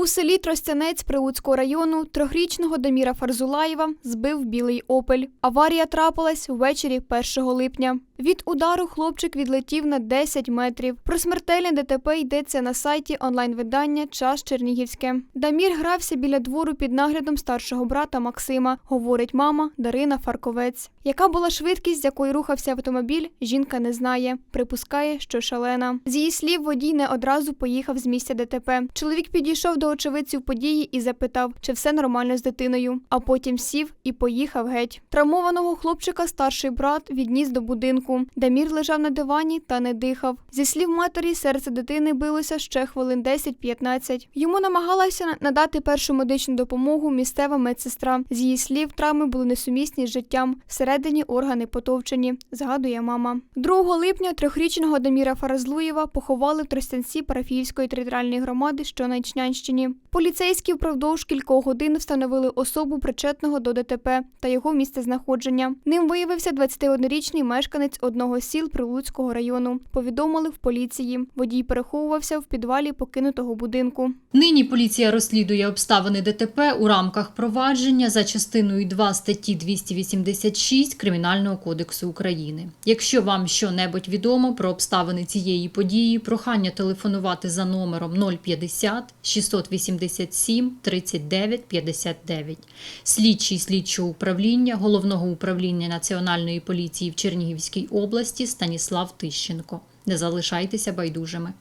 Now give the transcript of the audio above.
У селі Тростянець Прилуцького району трьохрічного Даміра Фарзулаєва збив білий опель. Аварія трапилась ввечері 1 липня. Від удару хлопчик відлетів на 10 метрів. Про смертельне ДТП йдеться на сайті онлайн-видання Час Чернігівське. Дамір грався біля двору під наглядом старшого брата Максима, говорить мама Дарина Фарковець. Яка була швидкість, з якою рухався автомобіль, жінка не знає. Припускає, що шалена. З її слів, водій не одразу поїхав з місця ДТП. Чоловік підійшов до очевидців події і запитав, чи все нормально з дитиною. А потім сів і поїхав геть. Травмованого хлопчика старший брат відніс до будинку. Дамір лежав на дивані та не дихав. Зі слів матері, серце дитини билося ще хвилин 10-15. Йому намагалася надати першу медичну допомогу місцева медсестра. З її слів, травми були несумісні з життям. Всередині органи потовчені, згадує мама. 2 липня трьохрічного Даміра Фаразлуєва поховали в Тростянці парафіївської територіальної громади, що на Ічнянщині. Поліцейські впродовж кількох годин встановили особу причетного до ДТП та його місцезнаходження. Ним виявився 21-річний мешканець одного з сіл Прилуцького району. Повідомили в поліції. Водій переховувався в підвалі покинутого будинку. Нині поліція розслідує обставини ДТП у рамках провадження за частиною 2 статті 286 Кримінального кодексу України. Якщо вам що-небудь відомо про обставини цієї події, прохання телефонувати за номером 050 687 39 59. Слідчий слідчого управління Головного управління Національної поліції в Чернігівській області Станіслав Тищенко. Не залишайтеся байдужими.